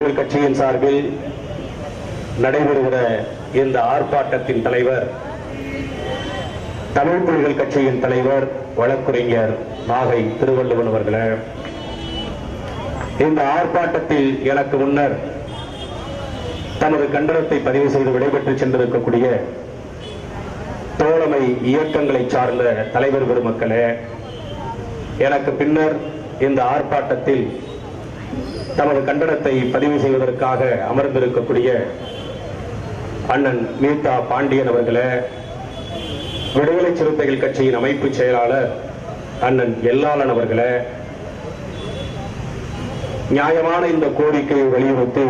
தமிழ் கட்சியின் சார்பில் நடைபெறுகிற இந்த ஆர்ப்பாட்டத்தின் தலைவர் தமிழ் புலிகள் கட்சியின் தலைவர் வழக்குரைஞர் நாகை திருவள்ளுவன் அவர்களே. இந்த ஆர்ப்பாட்டத்தில் எனக்கு முன்னர் தனது கண்டனத்தை பதிவு செய்து விடைபெற்று சென்றிருக்கக்கூடிய தோழமை இயக்கங்களை சார்ந்த தலைவர் பெருமக்களே எனக்கு பின்னர் இந்த ஆர்ப்பாட்டத்தில் தமது கண்டனத்தை பதிவு செய்வதற்காக அமர்ந்திருக்கக்கூடிய அண்ணன் மீதா பாண்டியன் அவர்களே விடுதலை சிறுத்தைகள் கட்சியின் அமைப்பு செயலாளர் அண்ணன் எல்லாளன் அவர்களே நியாயமான இந்த கோரிக்கையை வலியுறுத்தி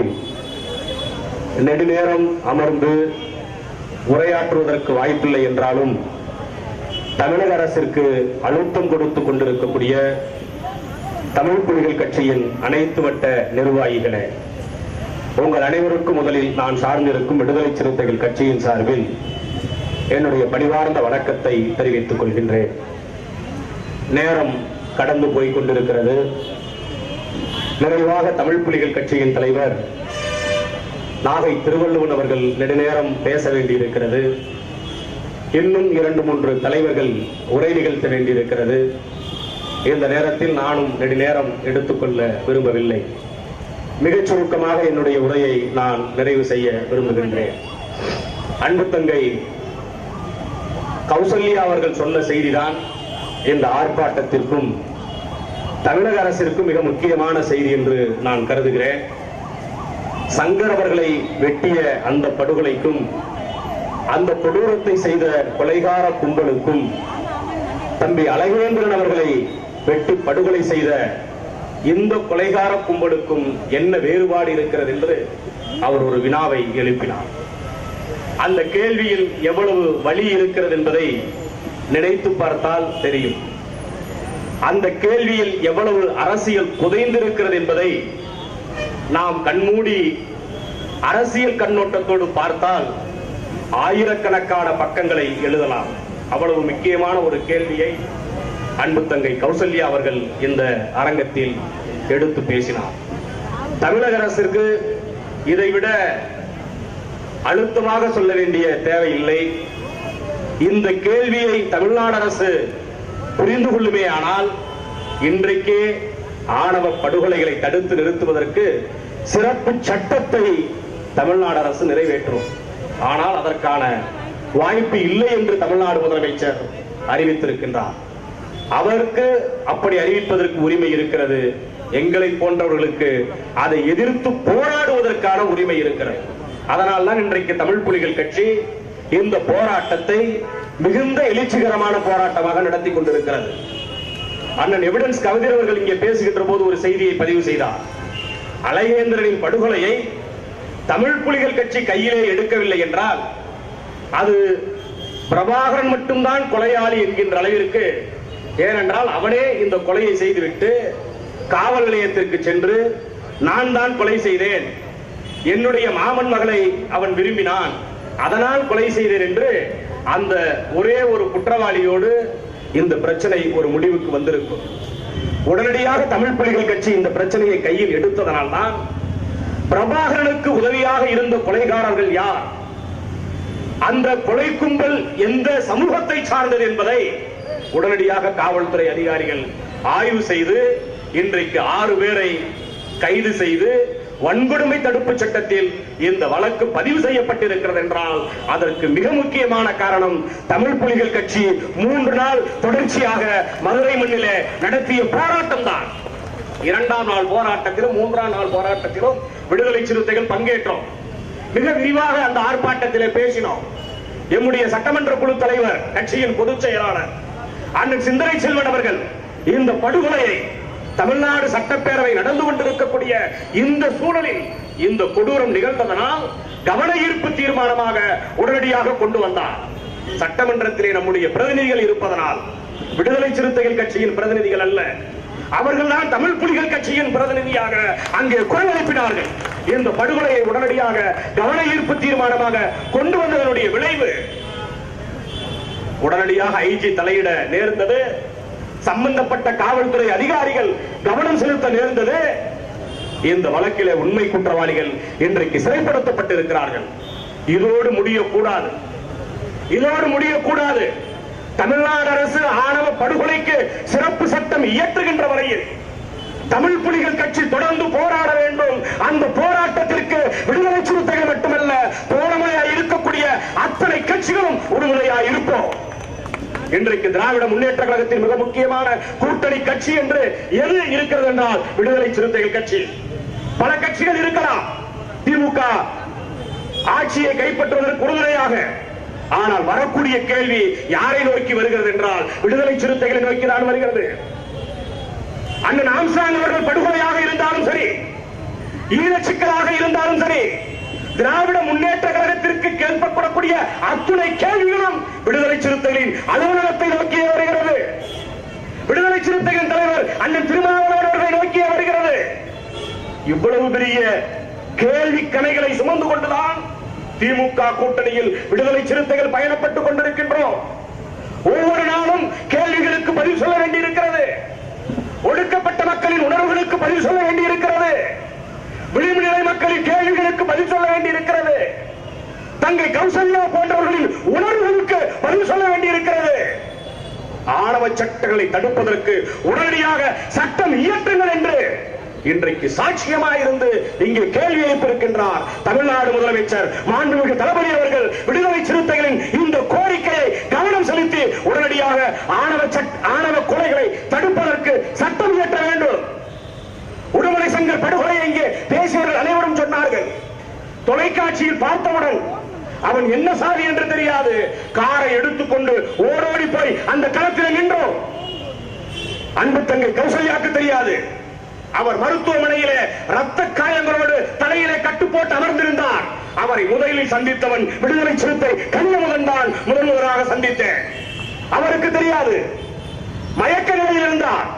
நெடுநேரம் அமர்ந்து உரையாற்றுவதற்கு வாய்ப்பில்லை என்றாலும் தமிழக அரசிற்கு அழுத்தம் கொடுத்துக் கொண்டிருக்கக்கூடிய தமிழ் புலிகள் கட்சியின் அனைத்து வட்ட நிர்வாகிகளே உங்கள் அனைவருக்கும் முதலில் நான் சார்ந்திருக்கும் விடுதலை சிறுத்தைகள் கட்சியின் சார்பில் என்னுடைய பணிவார்ந்த வணக்கத்தை தெரிவித்துக் கொள்கின்றேன். நேரம் கடந்து போய் கொண்டிருக்கிறது. நிறைவாக தமிழ் புலிகள் கட்சியின் தலைவர் நாகை திருவள்ளுவன் அவர்கள் நெடுநேரம் பேச வேண்டியிருக்கிறது. இன்னும் இரண்டு மூன்று தலைவர்கள் உரை நிகழ்த்த வேண்டியிருக்கிறது. இந்த நேரத்தில் நானும் நெடுநேரம் எடுத்துக்கொள்ள விரும்பவில்லை. மிகச் சுருக்கமாக என்னுடைய உரையை நான் நிறைவு செய்ய விரும்புகின்றேன். அன்பு தங்கை கௌசல்யா அவர்கள் சொன்ன செய்திதான் இந்த ஆர்ப்பாட்டத்திற்கும் தமிழக அரசிற்கும் மிக முக்கியமான செய்தி என்று நான் கருதுகிறேன். சங்கர் அவர்களை வெட்டிய அந்த படுகொலைக்கும் அந்த கொடூரத்தை செய்த கொலைகார கும்பலுக்கும் தம்பி அழகேந்திரன் அவர்களை வெட்டு படுகொலை செய்த இந்த கொலைகார கும்பலுக்கும் என்ன வேறுபாடு இருக்கிறது என்று அவர் ஒரு வினாவை எழுப்பினார். அந்த கேள்வியில் எவ்வளவு வழி இருக்கிறது என்பதை நினைத்து பார்த்தால் தெரியும். அந்த கேள்வியில் எவ்வளவு அரசியல் புதைந்திருக்கிறது என்பதை நாம் கண்மூடி அரசியல் கண்ணோட்டத்தோடு பார்த்தால் ஆயிரக்கணக்கான பக்கங்களை எழுதலாம். அவ்வளவு முக்கியமான ஒரு கேள்வியை அன்பு தங்கை கௌசல்யா அவர்கள் இந்த அரங்கத்தில் எடுத்து பேசினார். தமிழக அரசிற்கு இதைவிட அழுத்தமாக சொல்ல வேண்டிய தேவையில்லை. இந்த கேள்வியை தமிழ்நாடு அரசு புரிந்து கொள்ளுமே ஆனால் இன்றைக்கே ஆணவ படுகொலைகளை தடுத்து நிறுத்துவதற்கு சிறப்பு சட்டத்தை தமிழ்நாடு அரசு நிறைவேற்றும் ஆனால் அதற்கான வாய்ப்பு இல்லை என்று தமிழ்நாடு முதலமைச்சர் அறிவித்திருக்கின்றார். அவருக்கு அப்படி அறிவிப்பதற்கு உரிமை இருக்கிறது. எங்களை போன்றவர்களுக்கு அதை எதிர்த்து போராடுவதற்கான உரிமை இருக்கிறது. அதனால் தான் இன்றைக்கு தமிழ் புலிகள் கட்சி இந்த போராட்டத்தை மிகுந்த எழுச்சிகரமான போராட்டமாக நடத்தி கொண்டிருக்கிறது. அண்ணன் எவிடன்ஸ் கவிதர் அவர்கள் இங்கே பேசுகின்ற போது ஒரு செய்தியை பதிவு செய்தார். அழகேந்திரனின் படுகொலையை தமிழ் புலிகள் கட்சி கையிலே எடுக்கவில்லை என்றால் அது பிரபாகரன் மட்டும்தான் கொலையாளி என்கின்ற அளவிற்கு ஏனென்றால் அவனே இந்த கொலையை செய்துவிட்டு காவல் நிலையத்திற்கு சென்று நான் தான் கொலை செய்தேன். என்னுடைய மாமன் மகளை அவன் விரும்பினான். அதனால் கொலை செய்தேன் என்று அந்த ஒரே ஒரு குற்றவாளியோடு இந்த பிரச்சனை ஒரு முடிவுக்கு வந்திருக்கும். உடனடியாக தமிழ் புலிகள் கட்சி இந்த பிரச்சனையை கையில் எடுத்ததனால் தான் பிரபாகரனுக்கு உதவியாக இருந்த கொலைகாரர்கள் யார்? அந்த கொலை கும்பல் எந்த சமூகத்தை சார்ந்தது என்பதை உடனடியாக காவல்துறை அதிகாரிகள் ஆய்வு செய்து இன்றைக்கு ஆறு பேரை கைது செய்து வன்கொடுமை தடுப்பு சட்டத்தில் இந்த வழக்கு பதிவு செய்யப்பட்டிருக்கிறது என்றால் அதற்கு மிக முக்கியமான காரணம் தமிழ் புலிகள் கட்சி மூன்று நாள் தொடர்ச்சியாக மதுரை மண்ணிலே நடத்திய போராட்டம் தான் இரண்டாம் நாள் போராட்டத்திலும் மூன்றாம் நாள் போராட்டத்திலும் விடுதலை சிறுத்தைகள் பங்கேற்றோம். மிக விரிவாக அந்த ஆர்ப்பாட்டத்திலே பேசினோம். எம்முடைய சட்டமன்ற குழு தலைவர் கட்சியின் பொதுச் செயலாளர் அண்ணன் சிந்தனை செல்வன் அவர்கள் இந்த படுகொலையை தமிழ்நாடு சட்டப்பேரவை நடந்து கொண்டிருக்கக்கூடிய இந்த சூழலில் இந்த கொடூரம் நிகழ்ந்ததனால் கவன ஈர்ப்பு தீர்மானமாக உடனடியாக கொண்டு வந்தார். சட்டமன்றத்திலே நம்முடைய பிரதிநிதிகள் இருப்பதனால் விடுதலை சிறுத்தைகள் கட்சியின் பிரதிநிதிகள் அல்ல அவர்கள் தான் தமிழ் புலிகள் கட்சியின் பிரதிநிதியாக அங்கே குரல் எழுப்பினார்கள். இந்த படுகொலையை உடனடியாக கவன ஈர்ப்பு தீர்மானமாக கொண்டு வந்ததனுடைய விளைவு உடனடியாக ஐஜி தலையிட நேர்ந்தது. சம்பந்தப்பட்ட காவல்துறை அதிகாரிகள் கவனம் செலுத்த நேர்ந்தது. இந்த வழக்கிலே உண்மை குற்றவாளிகள் இன்றைக்கு சிறைப்படுத்தப்பட்டிருக்கிறார்கள். இதோடு முடியக்கூடாது. இதோடு முடியக்கூடாது. தமிழ்நாடு அரசு ஆணவ படுகொலைக்கு சிறப்பு சட்டம் இயற்றுகின்ற வரையில் தமிழ் புலிகள் கட்சி தொடர்ந்து போராட வேண்டும். அந்த போராட்டத்திற்கு விடுதலை சிறுத்தைகள் மட்டுமல்ல தோழமையாய் இருக்கக்கூடிய அத்தனை கட்சிகளும் உறுதுணையாய் இருப்போம். இன்றைக்கு திராவிட முன்னேற்ற கழகத்தின் மிக முக்கியமான கூட்டணி கட்சி என்று எது இருக்கிறது என்றால் விடுதலை சிறுத்தைகள் கட்சி. பல கட்சிகள் இருக்கலாம். திமுக ஆட்சியை கைப்பற்றுவதற்கு உறுதுணையாக. ஆனால் வரக்கூடிய கேள்வி யாரை நோக்கி வருகிறது என்றால் விடுதலை சிறுத்தைகளை நோக்கி தான் வருகிறது. அண்ணன் ஆம்சாங் அவர்கள் படுகொலையாக இருந்தாலும் சரி ஈழச்சிக்கலாக இருந்தாலும் சரி திராவிட முன்னேற்ற கழகத்திற்கு கேட்கப்படக்கூடிய அத்துணை கேள்விகளும் விடுதலை சிறுத்தைகளின் அலுவலகத்தை நோக்கியே வருகிறது. விடுதலை சிறுத்தைகளின் தலைவர் அண்ணன் திருமாவளவன் அவர்களை நோக்கியே வருகிறது. இவ்வளவு பெரிய கேள்வி கணைகளை சுமந்து கொண்டுதான் திமுக கூட்டணியில் விடுதலை சிறுத்தைகள் பயணப்பட்டுக் கொண்டிருக்கின்றோம். ஒவ்வொரு நாளும் கேள்விகளுக்கு பதில் சொல்ல வேண்டியிருக்கிறது. ஒடுக்கப்பட்ட மக்களின் உணர்வுகளுக்கு பதில் சொல்ல வேண்டியிருக்கிறது விளிம்பு நிலை மக்களின் கேள்விகளுக்கு பதில் சொல்ல வேண்டியிருக்கிறது தங்கை கௌசல்யா போன்றவர்களின் உணர்வுகளுக்கு பதில் சொல்ல வேண்டியிருக்கிறது. ஆணவ சட்டங்களை தடுப்பதற்கு உடனடியாக சட்டம் இயற்றுங்கள் என்று இன்றைக்கு சாட்சியமாயிருந்து இங்கே கேள்வி எழுப்பியிருக்கின்றார் தமிழ்நாடு முதலமைச்சர் மாண்புமிகு தளபதி அவர்கள். விடுதலை சிறுத்தைகளின் இந்த கோரிக்கையை கவனம் செலுத்தி உடனடியாக ஆணவ ஆணவ கொலைகளை தடுப்பதற்கு சட்டம் இயற்ற வேண்டும். உடுமலை சங்கர் படுகொலை இங்கே பேசியவர்கள் அனைவரும் சொன்னார்கள். தொலைக்காட்சியில் பார்த்தவுடன் அவன் என்ன சாதி என்று தெரியாது. காரை எடுத்துக்கொண்டு ஓடோடி போய் அந்த களத்தில் நின்றோம். அன்பு தங்கை கௌசல்யாக்கு தெரியாது. அவர் மருத்துவமனையிலே ரத்த காயங்களோடு தலையிலே கட்டு போட்டு அமர்ந்திருந்தார். அவரை முதலில் சந்தித்தவன் விடுதலை சிறுத்தை கன்னியமுதன் தான் முதன் முதலாக சந்தித்தேன். அவருக்கு தெரியாது. மயக்க நிலையில் இருந்தார்.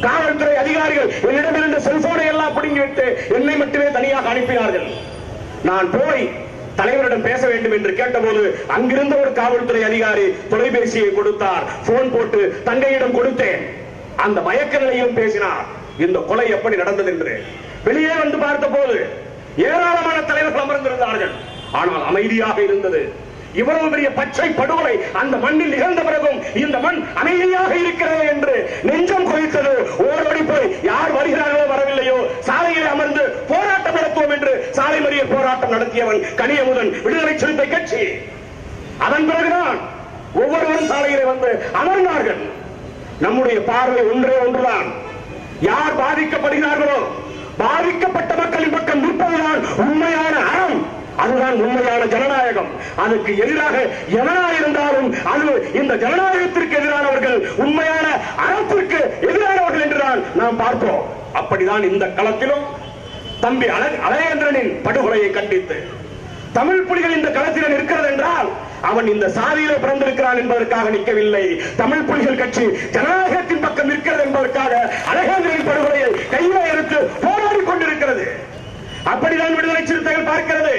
காவல்துறை அதிகாரிகள் என்னிடமிருந்த செல்போனை எல்லாம் பிடுங்கிவிட்டு என்னை மட்டுமே தனியாக அனுப்பினார்கள். நான் போய் தலைவரிடம் பேச வேண்டும் என்று கேட்டபோது அங்கிருந்த ஒரு காவல்துறை அதிகாரி தொலைபேசியை கொடுத்தார். போன் போட்டு தங்கையிடம் கொடுத்தேன். அந்த மயக்க நிலையிலும் பேசினார். இந்த கொலை எப்படி நடந்தது? என்று. வெளியே வந்து பார்த்த போது ஏராளமான தலைவர்கள் அமர்ந்திருந்தார்கள். ஆனால் அமைதியாக இருந்தது. இவ்வளவு பெரிய பச்சை படுகொலை அந்த மண்ணில் நிகழ்ந்த பிறகும் இந்த மண் அமைதியாக இருக்கிறது என்று நெஞ்சம் கொதித்தது. ஓடோடி போய் யார் வருகிறார்களோ வரவில்லையோ சாலையில் அமர்ந்து போராட்டம் நடத்துவோம் என்று சாலை மறியல் போராட்டம் நடத்தியவன் கனியமுதன் விடுதலை சிறுத்தை கட்சி. அதன் பிறகுதான் ஒவ்வொருவரும் சாலையிலே வந்து அமர்ந்தார்கள். நம்முடைய பார்வை ஒன்றே ஒன்றுதான். யார் பாதிக்கப்படுகிறார்களோ பாதிக்கப்பட்ட மக்களின் பக்கம் நிற்பதுதான் உண்மையான அறம். அதுதான் உண்மையான ஜனநாயகம். அதுக்கு எதிராக எவனா இருந்தாலும் அது இந்த ஜனநாயகத்திற்கு எதிரானவர்கள் உண்மையான அறத்திற்கு எதிரானவர்கள் என்றுதான் நாம் பார்ப்போம். அப்படிதான் இந்த களத்திலும் தம்பி அழகேந்திரனின் படுகொலையை கண்டித்து. தமிழ் புலிகள் இந்த களத்தில் இருக்கிறது என்றால் அவன் இந்த சாதியில பிறந்திருக்கிறான் என்பதற்காக நிற்கவில்லை. தமிழ் புலிகள் கட்சி ஜனநாயகத்தின் பக்கம் நிற்கிறது என்பதற்காக அழகேந்திரன் படுகொலையை கையில எடுத்து போராடி கொண்டிருக்கிறது. அப்படிதான் விடுதலை சிறுத்தைகள் பார்க்கிறது.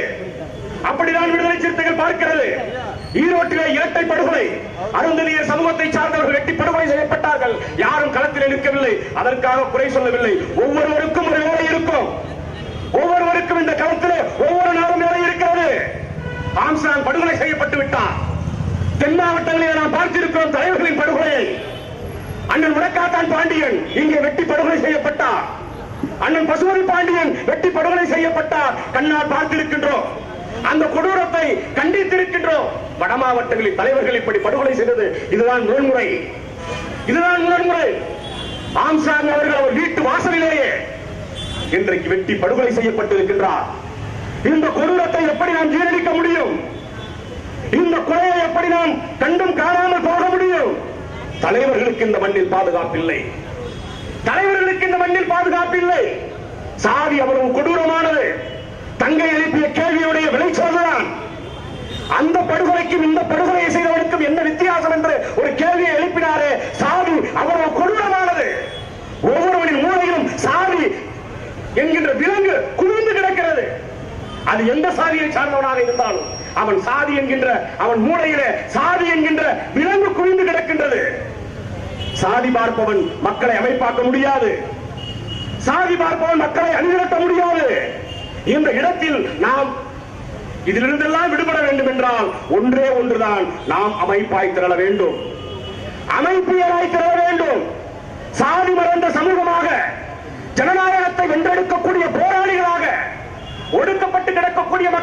அப்படிதான் விடுதலை சிறுத்தைகள் பார்க்கிறது. ஈரோட்டிலே இரட்டை படுகொலை அருந்ததிய சமூகத்தை சார்ந்தவர்கள் வெட்டி படுகொலை செய்யப்பட்டார்கள். யாரும் களத்தில் நிற்கவில்லை. அதற்காக குறை சொல்லவில்லை. ஒவ்வொருவருக்கும் ஒரு வேலை இருக்கும். ஒவ்வொருவருக்கும் இந்த களத்திலே ஒவ்வொரு நாளும் வேலை இருக்கிறது. ஆம்சான் படுகொலை செய்யப்பட்டு விட்டான். தென் மாவட்டங்களிலே நாம் பார்த்திருக்கிறோம் தலைவர்களின் படுகொலையை. அண்ணன் முடக்காத்தான் பாண்டியன் இங்கே வெட்டி படுகொலை செய்யப்பட்டார். அண்ணன் பசுமதி பாண்டியன் வெட்டி படுகொலை செய்யப்பட்டார். கண்ணால் பார்த்திருக்கின்றோம். அந்த கொடூரத்தை கண்டித்திருக்கின்றோம். வட மாவட்டங்களில் தலைவர்கள் இப்படி படுகொலை செய்தது. இதுதான் முதன்முறை. இதுதான் முதன்முறை. ஆம்சாங் அவர்கள் அவர் வீட்டு வாசலிலேயே இன்றைக்கு வெட்டி படுகொலை செய்யப்பட்டிருக்கின்றார். இந்த கொடூரத்தை எப்படி நாம் ஜீரணிக்க முடியும்? இந்த கொலையை எப்படி நாம் கண்டும் காணாமல் போக முடியும்? தலைவர்களுக்கு இந்த மண்ணில் பாதுகாப்பில்லை. தலைவர்களுக்கு இந்த மண்ணில் பாதுகாப்பில்லை. சாதி அவ்வளவு கொடூரமானது. தங்கை எழுப்பிய கேள்வியுடைய விளைச்சல்தான் அந்த படுகொலைக்கும் இந்த படுகொலையை செய்தவனுக்கும் என்ன வித்தியாசம் என்று ஒரு கேள்வியை எழுப்பினாரே சாதி அவ்வளவு கொடூரமானது ஒவ்வொருவனின் மூலையிலும் சாதி என்கின்ற விலங்கு குவிந்து கிடக்கிறது அது எந்த சாதியை சார்ந்தவனாக இருந்தாலும் அவன் சாதி என்கின்ற அவன் மூளையில சாதி என்கின்ற விலங்கு குவிந்து கிடக்கின்றது. சாதி பார்ப்பவன் மக்களை அமைப்பாக்க முடியாது. சாதி பார்ப்பவன் மக்களை அணிதிரட்ட முடியாது. இந்த இடத்தில் நாம் இதிலிருந்தெல்லாம் விடுபட வேண்டும் என்றால் ஒன்றே ஒன்றுதான் நாம் அமைப்பாய் திரள வேண்டும். அமைப்பியராய் திரள வேண்டும். சாதி மறந்த சமூகமாக ஜனநாயக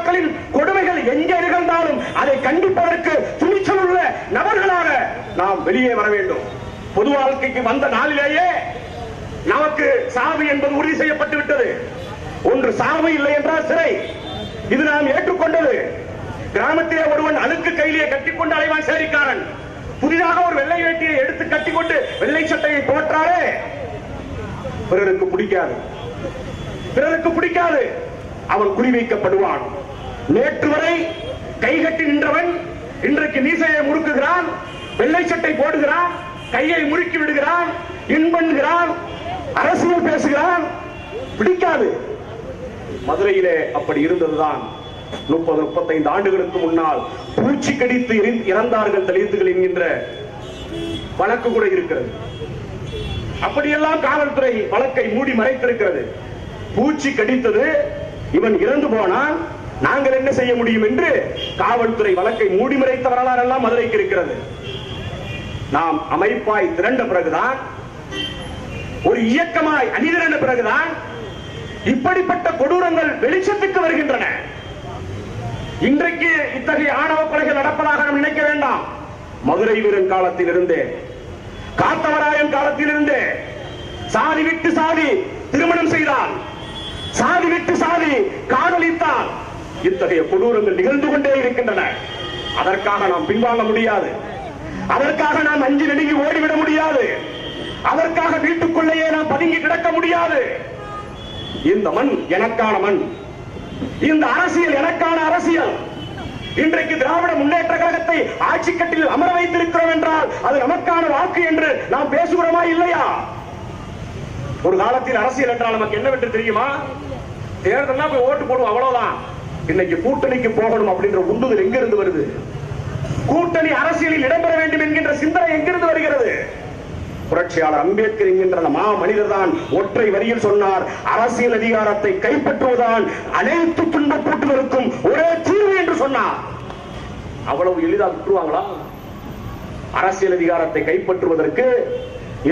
மக்களின் கொடுமைகள் எங்கே நிகழ்ந்தாலும் அதை கண்டிப்பதற்கு துணிச்சல் உள்ள நபர்களாக நாம் வெளியே வர வேண்டும். பொது வாழ்க்கைக்கு வந்த நாளிலேயே நமக்கு சாவு என்பது உறுதி செய்யப்பட்டு விட்டது. ஒன்று சாவு இல்லை என்றால் சிறை. இது நாம் ஏற்றுக்கொண்டது. கிராமத்திலே ஒருவன் அழுக்கு கையிலேயே கட்டிக்கொண்டு அலைவான் சேரிக்காரன். புதிதாக ஒரு வெள்ளை வேட்டியை எடுத்து கட்டிக்கொண்டு வெள்ளை சட்டையை போற்றாரே. பிறருக்கு பிடிக்காது. பிறருக்கு பிடிக்காது. அவன் குறிவைக்கப்படுவான். நேற்று வரை கைகட்டி நின்றவன் இன்றைக்கு மீசையை முறுக்குகிறான் வெள்ளை சட்டை போடுகிறான் கையை முறுக்கி விடுகிறான் இன்பண்கிறான் அரசியல் பேசுகிறான். பிடிக்காது. மதுரையிலே அப்படி இருந்ததுதான் முப்பது முப்பத்தைந்து ஆண்டுகளுக்கு முன்னால் பூச்சி கடித்து இறந்- இறந்தார்கள் தலித்துகள் என்கின்ற வழக்கு கூட இருக்கிறது. அப்படியெல்லாம் காவல்துறை வழக்கை மூடி மறைத்திருக்கிறது. பூச்சி கடித்தது இவன் இறந்து போனான் நாங்கள் என்ன செய்ய முடியும் என்று காவல்துறை வழக்கை மூடி மறைத்த வரலாறு எல்லாம் மதுரைக்கு இருக்கிறது. நாம் அமைப்பாய் திரண்ட பிறகுதான் ஒரு இயக்கமாய் அணிதிரண்ட பிறகுதான் இப்படிப்பட்ட கொடூரங்கள் வெளிச்சத்துக்கு வருகின்றன. இன்றைக்கு இத்தகைய ஆணவ கொலைகள் நடப்பதாக நாம் நினைக்க வேண்டாம். மதுரை வீரன் காலத்தில் இருந்தே காத்தவராயன் காலத்தில் இருந்தே சாதி விட்டு சாதி திருமணம் செய்தான் சாதி விட்டு சாதி காதலித்தான் இத்தகைய கொடூரங்கள் நிகழ்ந்து கொண்டே இருக்கின்றன. அதற்காக நாம் பின்வாங்க முடியாது. அதற்காக நாம் அஞ்சு நெடுங்கி ஓடிவிட முடியாது. அதற்காக வீட்டுக்குள்ளேயே நாம் பதுங்கி கிடக்க முடியாது. இந்த மண் எனக்கான மண். இந்த அரசியல் எனக்கான அரசியல். இன்றைக்கு திராவிட முன்னேற்ற கழகத்தை ஆட்சி கட்டில் அமர வைத்திருக்கிறோம் என்றால் அது நமக்கான வாக்கு என்று நாம் பேசுகிறோமா இல்லையா? ஒரு காலத்தில் அரசியல் என்றால் நமக்கு என்னவென்று தெரியுமா? தேர்தல்னா போய் ஓட்டு போடுவோம் அவ்வளவுதான். இன்னைக்கு கூட்டணிக்கு போகணும் அப்படின்ற உந்துதல் எங்கிருந்து வருது? கூட்டணி அரசியலில் இடம்பெற வேண்டும் என்கின்ற சிந்தனை எங்கிருந்து வருகிறது? புரட்சியாளர் அம்பேத்கர் என்கின்ற மா மனிதர் தான் ஒற்றை வரியில் சொன்னார் அரசியல் அதிகாரத்தை கைப்பற்றுவதுதான் அனைத்து துன்பப்பட்டுகளுக்கும் ஒரே தீர்வு என்று சொன்னார். அவ்வளவு எளிதாக விட்டுருவாங்களா? அரசியல் அதிகாரத்தை கைப்பற்றுவதற்கு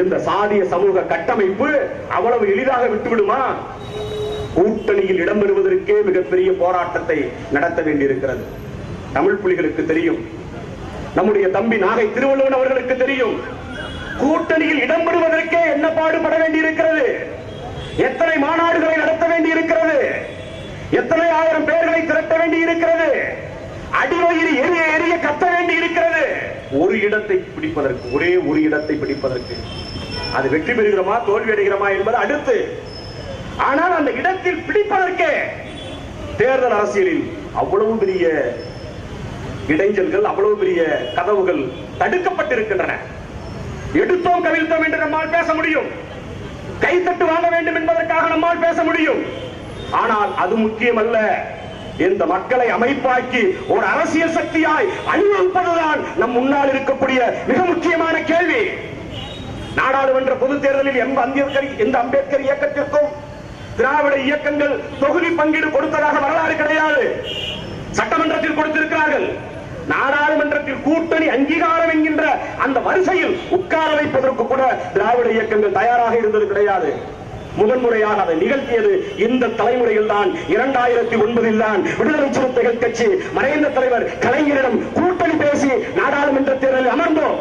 இந்த சாதிய சமூக கட்டமைப்பு அவ்வளவு எளிதாக விட்டுவிடுமா? கூட்டணியில் இடம்பெறுவதற்கே மிகப்பெரிய போராட்டத்தை நடத்த வேண்டியிருக்கிறது. தமிழ் புலிகளுக்கு தெரியும். நம்முடைய தம்பி நாகை திருவள்ளுவன் அவர்களுக்கு தெரியும். கூட்டணியில் இடம்பெறுவதற்கே என்ன பாடுபட வேண்டியிருக்கிறது? எத்தனை மாநாடுகளை நடத்த வேண்டியிருக்கிறது? எத்தனை ஆயிரம் பேர்களை திரட்ட வேண்டியிருக்கிறது? அடிவயிறு எரிய எரிய கத்த வேண்டி இருக்கிறது ஒரு இடத்தை பிடிப்பதற்கு ஒரே ஒரு இடத்தை பிடிப்பதற்கு. அது வெற்றி பெறுகிறோமா தோல்வி அடைகிறோமா என்பது அடுத்து ஆனால் அந்த இடத்தில் பிடிப்பதற்கே தேர்தல் அரசியலில் அவ்வளவு பெரிய இடைஞ்சல்கள் அவ்வளவு பெரிய கதவுகள் தடுக்கப்பட்டிருக்கின்றன. எடுத்தோம் கவிழ்த்தோம் என்று நம்மால் பேச முடியும். கைத்தட்டு வாங்க வேண்டும் என்பதற்காக நம்மால் பேச முடியும். ஆனால் அது முக்கியமல்ல. இந்த மக்களை அமைப்பாக்கி ஒரு அரசியல் சக்தியாய் அணிவகுப்பதுதான் நம் முன்னால் இருக்கக்கூடிய மிக முக்கியமான கேள்வி. நாடாளுமன்ற பொதுத் தேர்தலில் எந்த அம்பேத்கர் எந்த அம்பேத்கர் இயக்கத்திற்கும் திராவிட இயக்கங்கள் தொகுதி பங்கீடு கொடுத்ததாக வரலாறு கிடையாது. சட்டமன்றத்தில் கொடுத்திருக்கிறார்கள். நாடாளுமன்றத்தில் கூட்டணி அங்கீகாரம் என்கின்ற அந்த வரிசையில் உட்கார வைப்பதற்கு கூட திராவிட இயக்கங்கள் தயாராக இருந்தது கிடையாது. முதன்முறையாக அதை நிகழ்த்தியது இந்த தலைமுறையில் தான். இரண்டாயிரத்தி ஒன்பதில் தான் விடுதலை சிறுத்தைகள் கட்சி மறைந்த தலைவர் கலைஞரிடம் கூட்டணி பேசி நாடாளுமன்ற தேர்தலில் அமர்ந்தோம்.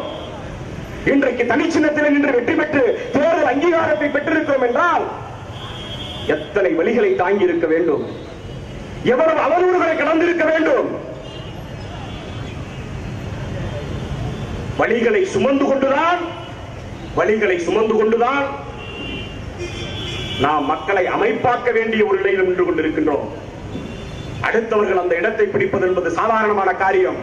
இன்றைக்கு தனிச்சின்னத்தில் நின்று வெற்றி பெற்று தேர்தல் அங்கீகாரத்தை பெற்றிருக்கிறோம் என்றால் எத்தனை வழிகளை தாங்கி இருக்க வேண்டும்? எவ்வளவு அவதூறுகளை கடந்திருக்க வேண்டும்? வழிகளை சுமந்து கொண்டுதான் வழிகளை சுமந்து கொண்டுதான் நாம் மக்களை அமைப்பாக்க வேண்டிய ஒரு நிலையில் நின்று கொண்டிருக்கின்றோம். அடுத்தவர்கள் அந்த இடத்தை பிடிப்பது என்பது சாதாரணமான காரியம்.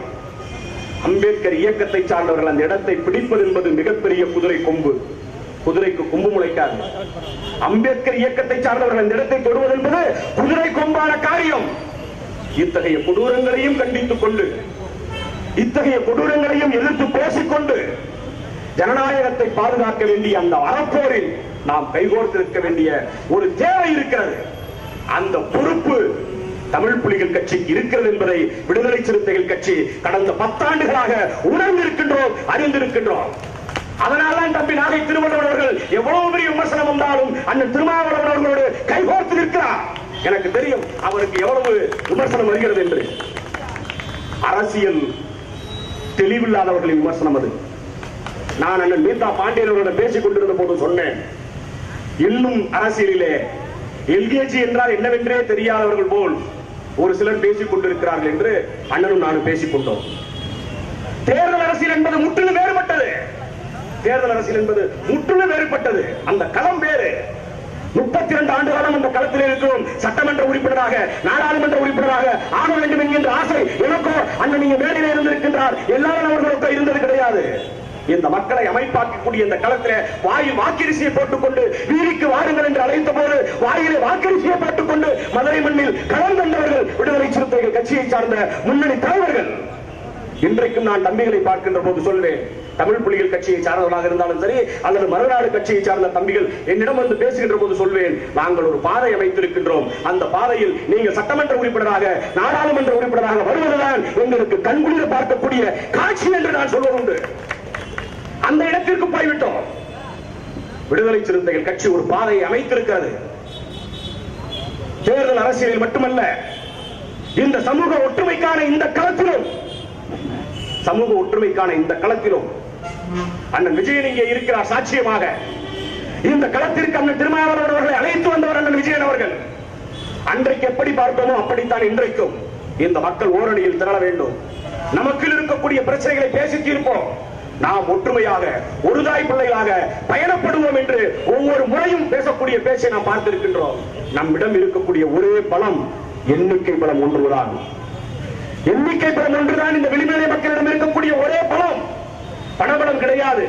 அம்பேத்கர் இயக்கத்தை சார்ந்தவர்கள் அந்த இடத்தை பிடிப்பது என்பது மிகப்பெரிய குதிரை கொம்பு. குதிரைக்கு கொம்பு முளைக்காது. அம்பேத்கர் இயக்கத்தை சார்ந்தவர்கள் இந்த இடத்தை தொடுவது என்பது குதிரை கொம்பான காரியம். இத்தகைய கொடூரங்களையும் கண்டித்துக் கொண்டு இத்தகைய கொடூரங்களையும் எதிர்த்து பேசிக்கொண்டு ஜனநாயகத்தை பாதுகாக்க வேண்டிய அந்த அறப்போரில் நாம் கைகோர்த்திருக்க வேண்டிய ஒரு தேவை இருக்கிறது. அந்த பொறுப்பு தமிழ் புலிகள் கட்சி இருக்கிறது என்பதை விடுதலை சிறுத்தைகள் கட்சி கடந்த பத்தாண்டுகளாக உணர்ந்திருக்கின்றோம் அறிந்திருக்கின்றோம். அதனால்தான் தம்பி நாகை திருவள்ளுவர் அவர்கள் எவ்வளவு பெரிய விமர்சனம் வந்தாலும் அண்ணன் திருமாவளவன் அவர்களோடு கைகோர்த்து நிற்கிறார். எனக்கு தெரியும் அவருக்கு எவ்வளவு விமர்சனம் வருகிறது என்று. அரசியல் தெளிவில்லாதவர்களின் விமர்சனம் அது. நான் அண்ணன் மீதா பாண்டியன் அவர்களிடம் பேசிக் கொண்டிருந்த போது சொன்னேன். இன்னும் அரசியலிலே எல்கேஜி என்றால் என்னவென்றே தெரியாதவர்கள் போல் ஒரு சிலர் பேசிக் கொண்டிருக்கிறார்கள் என்று அண்ணனும் நானும் பேசிக் கொண்டோம். தேர்தல் அரசியல் என்பது முற்றிலும் வேறுபட்டது. தேர்தல் அரசியல் என்பது முற்றிலும் வேறுபட்டது. அந்த களம் வேறு. முப்பத்தி இரண்டு ஆண்டு காலம் அந்த களத்தில் இருக்கிறோம். சட்டமன்ற உறுப்பினராக நாடாளுமன்ற உறுப்பினராக ஆக வேண்டும் என்கின்ற ஆசை எனக்கோ அண்ணன் நீங்க மேடையில் இருந்திருக்கின்றார். எல்லாரும் அவர்களுக்கோ இருந்தது கிடையாது. இந்த மக்களை அமைப்பாக்கக்கூடிய இந்த களத்திலே வாயில் வாக்கரிசியை போட்டுக்கொண்டு வீதிக்கு வாருங்கள் என்று அழைத்த போது வாயிலே வாக்கரிசியை போட்டுக்கொண்டு மதுரை மண்ணில் களம் கண்டவர்கள் விடுதலை சிறுத்தைகள் கட்சியை சார்ந்த முன்னணி தலைவர்கள். இன்றைக்கும் நான் தம்பிகளை பார்க்கின்ற போது சொல்வேன் தமிழ் புலிகள் கட்சியை சார்ந்தவர்களாக இருந்தாலும் சரி அல்லது மறுநாடு கட்சியை சார்ந்த தம்பிகள் என்னிடம் வந்து பேசுகின்ற போது சொல்வேன் நாங்கள் ஒரு பாதை அமைத்திருக்கின்றோம் அந்த பாதையில் நீங்கள் சட்டமன்ற உறுப்பினராக நாடாளுமன்ற உறுப்பினராக வருவதுதான் எங்களுக்கு கண்குளிர பார்க்கக்கூடிய காட்சி என்று நான் சொல்வதுண்டு அந்த இடத்திற்கு போய்விட்டோம். விடுதலை சிறுத்தைகள் கட்சி ஒரு பாதையை அமைத்திருக்கிறது. தேர்தல் அரசியலில் மட்டுமல்ல இந்த சமூக ஒற்றுமைக்கான இந்த களத்திலும் சமூக ஒற்றுமைக்கான இந்த களத்திலும் அண்ணன் விஜயன் இங்கே இருக்கிறார் சாட்சியமாக. இந்த களத்திற்கு அண்ணன் திருமாவளவன் அவர்களை அழைத்து வந்தவர் அண்ணன் விஜயன் அவர்கள். அன்றைக்கு எப்படி பார்த்தோமோ அப்படித்தான் இன்றைக்கும் இந்த மக்கள் ஓரணியில் திரள வேண்டும். நமக்கில் இருக்கக்கூடிய பிரச்சனைகளை பேசி தீர்ப்போம். நாம் ஒற்றுமையாக ஒருதாய் பிள்ளைகளாக பயணப்படுவோம் என்று ஒவ்வொரு முறையும் பேசக்கூடிய பேச்சை நாம் பார்த்திருக்கின்றோம். நம்மிடம் இருக்கக்கூடிய ஒரே பலம் எண்ணிக்கை பலம் ஒன்றுதான். எண்ணிக்கை பலம் ஒன்றுதான் இந்த வெளிநிலை மக்களிடம் இருக்கக்கூடிய ஒரே பலம். பணபலம் கிடையாது.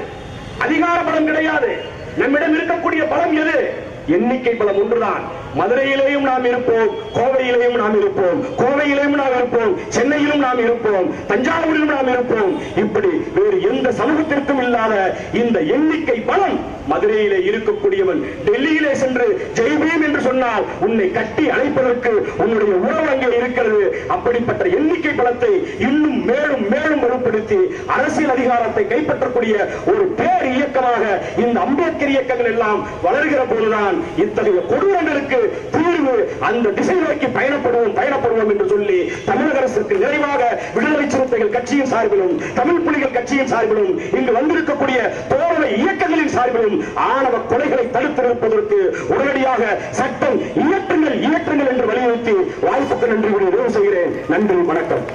அதிகார பலம் கிடையாது. நம்மிடம் இருக்கக்கூடிய பலம் எது? எண்ணிக்கை பலம் ஒன்றுதான். மதுரையிலேயும் நாம் இருப்போம் கோவையிலேயும் நாம் இருப்போம் கோவையிலேயும் நாம் இருப்போம் சென்னையிலும் நாம் இருப்போம் தஞ்சாவூரிலும் நாம் இருப்போம். இப்படி வேறு எந்த சமூகத்திற்கும் இல்லாத இந்த எண்ணிக்கை பலம் மதுரையிலே இருக்கக்கூடியவன் டெல்லியிலே சென்று ஜெய்பீம் என்று சொன்னால் உன்னை கட்டி அழைப்பதற்கு உன்னுடைய உறவு அங்கே இருக்கிறது. அப்படிப்பட்ட எண்ணிக்கை பலத்தை இன்னும் மேலும் மேலும் வலுப்படுத்தி அரசியல் அதிகாரத்தை கைப்பற்றக்கூடிய ஒரு பேர் இயக்கமாக இந்த அம்பேத்கர் இயக்கங்கள் எல்லாம் வளர்கிற போதுதான் இத்தகைய கொடூரங்களுக்கு தீர்வு அந்த திசை நோக்கி பயணப்படுவோம் பயணப்படுவோம் என்று சொல்லி தமிழக அரசுக்கு நிறைவாக விடுதலை சிறுத்தைகள் கட்சியின் சார்பிலும் தமிழ் புலிகள் கட்சியின் சார்பிலும் இங்கு வந்திருக்கக்கூடிய தோழமை இயக்கங்களின் சார்பிலும் ஆணவ கொலைகளை தடுத்திருப்பதற்கு உடனடியாக சட்டம் இயற்றுங்கள் இயற்றுங்கள் என்று வலியுறுத்தி வாய்ப்புக்கு நன்றி கூறி நிறைவு செய்கிறேன். நன்றி வணக்கம்.